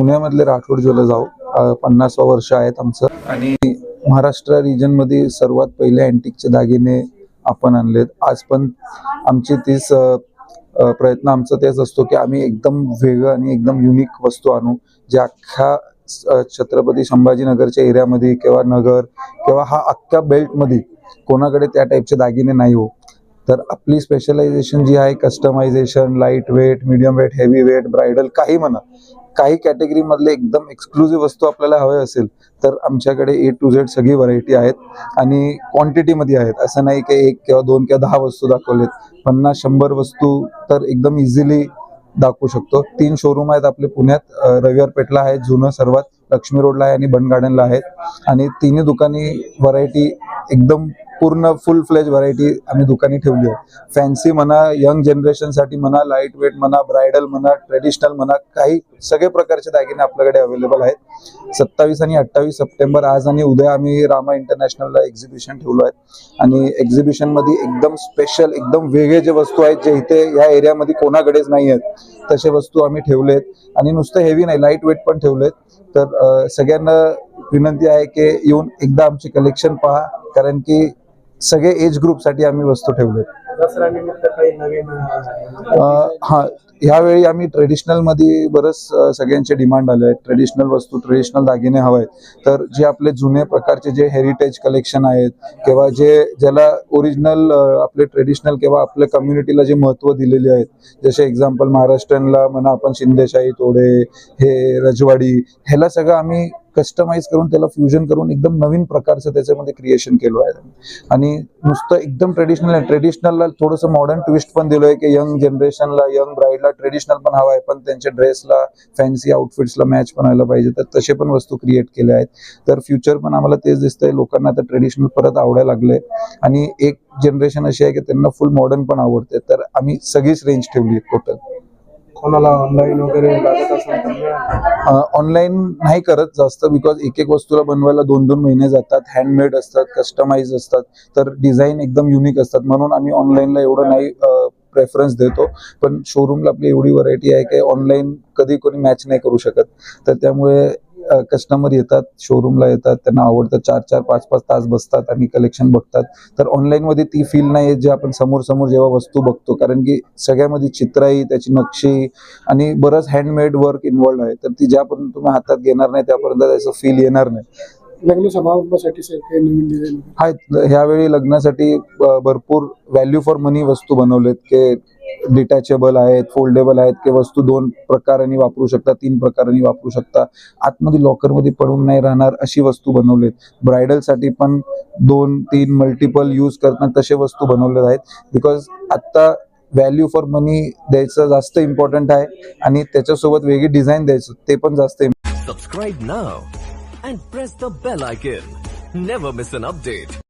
पुण्यामधले Rathod jewellers जाऊ पन्नासवा वर्ष आहेत आमचं. आणि महाराष्ट्र रिजनमध्ये मध्ये सर्वात पहिले अँटिकचे दागिने आपण आणलेत. आज पण आमची तीच प्रयत्न आमचा तेच असतो की आम्ही एकदम वेगळं आणि एकदम युनिक वस्तू आणू जे अख्ख्या छत्रपती संभाजीनगरच्या एरियामध्ये किंवा नगर किंवा हा अख्ख्या बेल्टमध्ये कोणाकडे त्या टाईपचे दागिने नाही हो. तर आपली स्पेशलायझेशन जी आहे customization light weight medium weight heavy weight bridal काही म्हणा काही कॅटेगरी मधले एकदम एक्सक्लुझिव्ह वस्तू आपल्याला हवे असेल तर आमच्याकडे ए टू झेड सगळी व्हरायटी आहेत आणि क्वांटिटीमध्ये आहेत. असं नाही की एक किंवा दोन किंवा दहा वस्तू दाखवलेत. पन्नास शंभर वस्तू तर एकदम इझिली दाखवू शकतो. तीन शोरूम आहेत आपले पुण्यात. रविवार पेठला आहे जुनं सर्वात. लक्ष्मी रोडला आहे आणि बन गार्डनला आहेत. आणि तिन्ही दुकानी व्हरायटी एकदम पूर्ण फुल फ्लेज व्हरायटी आम्ही दुकानी ठेवली आहे. फॅन्सी म्हणा यंग जनरेशनसाठी म्हणा लाइट वेट म्हणा ब्रायडल म्हणा ट्रेडिशनल म्हणा काही सगळे प्रकारचे दागिने आपल्याकडे अवेलेबल आहेत. सत्तावीस आणि अठ्ठावीस सप्टेंबर आज आणि उद्या आम्ही रामा इंटरनॅशनलला एक्झिबिशन ठेवलो आहे. आणि एक्झिबिशनमध्ये एकदम स्पेशल एकदम वेगळे जे वस्तू आहेत जे इथे या एरियामध्ये कोणाकडेच नाही आहेत तसे वस्तू आम्ही ठेवलेत आणि नुसतं हेवी नाही लाइट वेट पण ठेवलेत तर सगळ्यांना विनंती आहे की येऊन एकदा आमचे कलेक्शन पहा कारण की सगळे एज ग्रुपसाठी आम्ही वस्तू अ, हा ह्यावेळी आम्ही ट्रेडिशनलमध्ये बरंच सगळ्यांचे डिमांड आले आहेत. ट्रेडिशनल वस्तू ट्रेडिशनल दागिने हवे आहेत. तर जे आपले जुने प्रकारचे जे हेरिटेज कलेक्शन आहेत किंवा जे ज्याला ओरिजिनल आपले ट्रेडिशनल किंवा आपल्या कम्युनिटीला जे महत्त्व दिलेले आहेत. जसे एक्झाम्पल महाराष्ट्रीयनला म्हणा आपण शिंदेशाही तोडे हे रजवाडी ह्याला सगळं आम्ही कस्टमाइज करून त्याला फ्युजन करून एकदम नवीन प्रकारचं त्याच्यामध्ये क्रिएशन केलं आहे. आणि नुसतं एकदम ट्रेडिशनल आहे ट्रेडिशनलला थोडंसं मॉडर्न ट्विस्ट पण दिलोय की यंग जनरेशनला यंग ब्राईडला ट्रेडिशनल पण हवं आहे पण त्यांच्या ड्रेसला फॅन्सी आउटफिट्सला मॅच पण व्हायला पाहिजे. तर तसे पण वस्तू क्रिएट केल्या आहेत. तर फ्युचर पण आम्हाला तेच दिसतंय. लोकांना आता ट्रेडिशनल परत आवडायला लागले आणि एक जनरेशन अशी आहे की त्यांना फुल मॉडर्न पण आवडते. तर आम्ही सगळीच रेंज ठेवली आहे टोटल कोणाला ऑनलाईन वगैरे लागत असेल तर ऑनलाईन नाही करत जास्त बिकॉज एक एक वस्तूला बनवायला दोन दोन महिने जातात हँडमेड असतात कस्टमाइज असतात तर डिझाईन एकदम युनिक असतात. म्हणून आम्ही ऑनलाईनला एवढं नाही प्रेफरन्स देतो. पण शोरूमला आपली एवढी व्हरायटी आहे की ऑनलाईन कधी कोणी मॅच नाही करू शकत. तर त्यामुळे कस्टमर येतात शोरूमला येतात त्यांना आवडतं चार चार पाच पाच तास बसतात आणि कलेक्शन बघतात. तर ऑनलाईन मध्ये ती फील नाही जे आपण समोर समोर जेव्हा वस्तू बघतो. कारण की सगळ्यामध्ये चित्राई त्याची नक्षी आणि बरंच हँडमेड वर्क इन्व्हॉल्ड आहे. तर ती ज्यापर्यंत तुम्ही हातात घेणार नाही त्यापर्यंत त्याचं फील येणार नाही. लग्न समारंभासाठी आहेत. ह्यावेळी लग्नासाठी भरपूर व्हॅल्यू फॉर मनी वस्तू बनवलेत की डिटॅचेबल आहेत फोल्डेबल आहेत की वस्तू दोन प्रकारांनी वापरू शकता तीन प्रकारांनी वापरू शकता. आतमध्ये लॉकरमध्ये पडून नाही राहणार अशी वस्तू बनवलेत. ब्रायडलसाठी पण दोन तीन मल्टिपल यूज करतात तसे वस्तू बनवले आहेत. बिकॉज आत्ता व्हॅल्यू फॉर मनी द्यायचं जास्त इम्पॉर्टंट आहे आणि त्याच्यासोबत वेगळी डिझाईन द्यायचं ते पण जास्त subscribe now and press the bell icon never miss an update